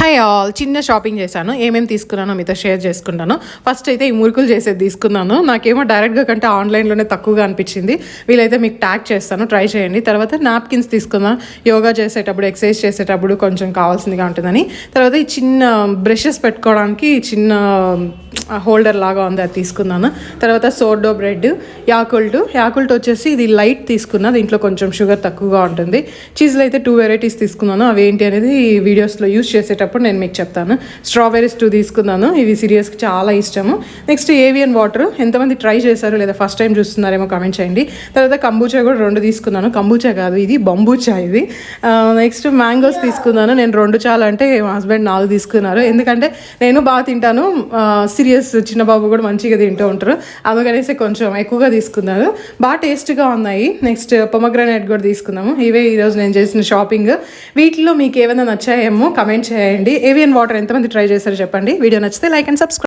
Hi all చిన్న shopping చేశాను. ఏమేమి తీసుకున్నానో మీతో షేర్ చేసుకుంటాను. ఫస్ట్ అయితే ఈ మురుకులు చేసేది తీసుకున్నాను. నాకేమో డైరెక్ట్గా కంటే ఆన్లైన్లోనే తక్కువగా అనిపించింది. వీలైతే మీకు ట్యాగ్ చేస్తాను. ట్రై చేయండి. తర్వాత నాప్కిన్స్ తీసుకుందాం యోగా చేసేటప్పుడు ఎక్సర్సైజ్ చేసేటప్పుడు కొంచెం కావాల్సిందిగా ఉంటుందని. తర్వాత ఈ చిన్న బ్రషెస్ పెట్టుకోవడానికి చిన్న హోల్డర్ లాగా ఉంది. అది తీసుకున్నాను. తర్వాత సోర్డో బ్రెడ్ యాకుల్ట్. యాకుల్ట్ వచ్చేసి ఇది లైట్ తీసుకున్నా. దీంట్లో కొంచెం షుగర్ తక్కువగా ఉంటుంది. చీజ్లో అయితే టూ వెరైటీస్ తీసుకున్నాను. అవి ఏంటి అనేది వీడియోస్లో యూస్ చేసేటప్పుడు నేను మీకు చెప్తాను. స్ట్రాబెరీస్ టూ తీసుకున్నాను ఇవి సీరియస్కి చాలా ఇష్టము. నెక్స్ట్ ఏవియన్ వాటర్ ఎంతమంది ట్రై చేశారు లేదా ఫస్ట్ టైం చూస్తున్నారేమో కామెంట్ చేయండి. తర్వాత కంబూచా కూడా రెండు తీసుకున్నాను. కంబూచా కాదు ఇది బంబూచా ఇది. నెక్స్ట్ మ్యాంగోస్ తీసుకున్నాను. నేను రెండు చాలా అంటే మా హస్బెండ్ నాలుగు తీసుకున్నారు. ఎందుకంటే నేను బాగా తింటాను. సీరియస్ చిన్న బాబు కూడా మంచిగా తింటూ ఉంటారు. అందుకనేసి కొంచెం ఎక్కువగా తీసుకున్నారు. బాగా టేస్ట్గా ఉన్నాయి. నెక్స్ట్ పొమగ్రానైట్ కూడా తీసుకున్నాము. ఇవే ఈరోజు నేను చేసిన షాపింగ్ వీటిలో మీకు ఏమైనా నచ్చాయేమో కమెంట్ చేయండి. ఏవియన్ వాటర్ ఎంతమంది ట్రై చేశారో చెప్పండి. వీడియో నచ్చితే లైక్ అండ్ సబ్స్క్రైబ్